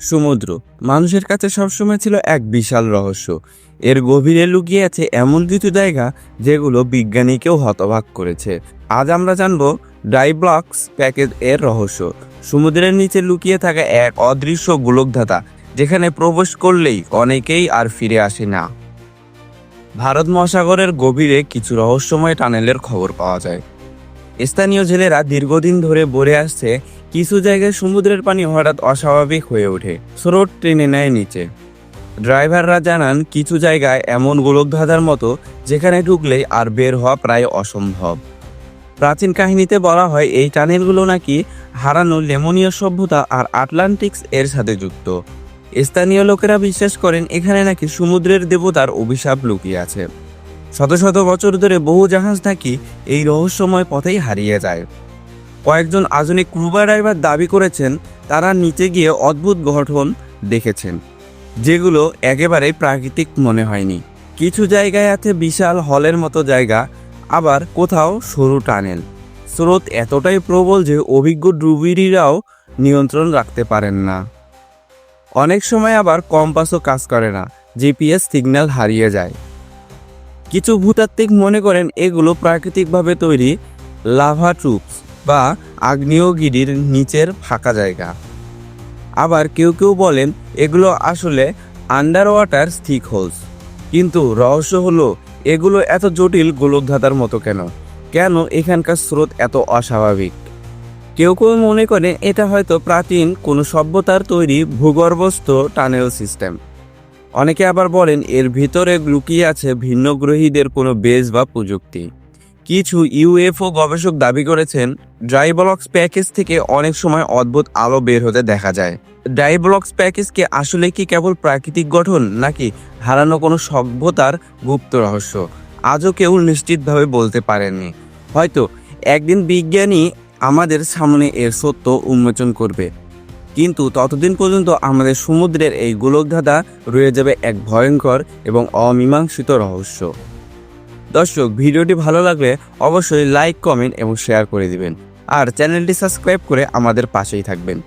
সমুদ্র। মানুষের কাছে সবসময় ছিল এক বিশাল রহস্য। এর গভীরে লুকিয়ে আছে এমন কিছু জায়গা যেগুলো বিজ্ঞানীকেও হতবাক করেছে। আজ আমরা জানব ড্রাই ব্লকস প্যাকেজ এর রহস্য। সমুদ্রের নিচে লুকিয়ে থাকা এক অদৃশ্য গোলকধাতা যেখানে প্রবেশ করলেই অনেকেই আর ফিরে আসে না। ভারত মহাসাগরের গভীরে কিছু রহস্যময় টানেলের খবর পাওয়া যায়। স্থানীয় জেলেরা দীর্ঘদিন ধরে বলে আসছে কিছু জায়গায় সমুদ্রের পানি হঠাৎ অস্বাভাবিক হয়ে ওঠে। স্রোত টেনে নেয় নিচে। ড্রাইভাররা জানান, কিছু জায়গায় এমন গোলকধাঁধার মতো যেখানে ঢুকলেই আর বের হওয়া প্রায় অসম্ভব। প্রাচীন কাহিনীতে বলা হয়, এই টানেলগুলো নাকি হারানো লেমনীয় সভ্যতা আর আটলান্টিক্স এর সাথে যুক্ত। স্থানীয় লোকেরা বিশ্বাস করেন, এখানে নাকি সমুদ্রের দেবতার অভিশাপ লুকিয়ে আছে। শত শত বছর ধরে বহু জাহাজ নাকি এই রহস্যময় পথেই হারিয়ে যায়। কয়েকজন আধুনিক ক্রুবা ড্রাইভার দাবি করেছেন, তারা নিচে গিয়ে অদ্ভুত গঠন দেখেছেন, যেগুলো একেবারেই প্রাকৃতিক মনে হয়নি। কিছু জায়গায় আছে বিশাল হলের মতো জায়গা, আবার কোথাও সরু টানেল। স্রোত এতটাই প্রবল যে অভিজ্ঞ ডুবিরিরাও নিয়ন্ত্রণ রাখতে পারেন না। অনেক সময় আবার কম্পাসও কাজ করে না, জিপিএস সিগন্যাল হারিয়ে যায়। কিছু ভূতাত্ত্বিক মনে করেন, এগুলো প্রাকৃতিকভাবে তৈরি লাভা ট্রুপস। বা আগ্নেয়গিরির নিচের ফাঁকা জায়গা। আবার কেউ কেউ বলেন, এগুলো আসলে আন্ডার ওয়াটার স্টিক হোলস কিন্তু রহস্য হলো, এগুলো এত জটিল গোলকধাতার মতো কেন? কেন এখানকার স্রোত এত অস্বাভাবিক? কেউ কেউ মনে করে এটা হয়তো প্রাচীন কোনো সভ্যতার তৈরি ভূগর্ভস্থ টানেল সিস্টেম অনেকে আবার বলেন, এর ভিতরে লুকিয়ে আছে ভিন্নগ্রহীদের কোনো বেজ বা প্রযুক্তি। কিছু ইউএফও গবেষক দাবি করেছেন ড্রাই ব্লকস প্যাকেজ থেকে অনেক সময় অদ্ভুত আলো বের হতে দেখা যায়। ড্রাই ব্লকস প্যাকেজকে আসলে কি কেবল প্রাকৃতিক গঠন, নাকি হারানো কোনো সভ্যতার গুপ্ত রহস্য? আজও কেউ নিশ্চিতভাবে বলতে পারেননি। হয়তো একদিন বিজ্ঞানী আমাদের সামনে এর সত্য উন্মোচন করবে। কিন্তু ততদিন পর্যন্ত আমাদের সমুদ্রের এই গোলকধাঁধা রয়ে যাবে এক ভয়ঙ্কর এবং অমীমাংসিত রহস্য। দর্শক, ভিডিওটি ভালো লাগলে অবশ্যই লাইক কমেন্ট এবং শেয়ার করে দিবেন। আর চ্যানেলটি সাবস্ক্রাইব করে আমাদের পাশেই থাকবেন।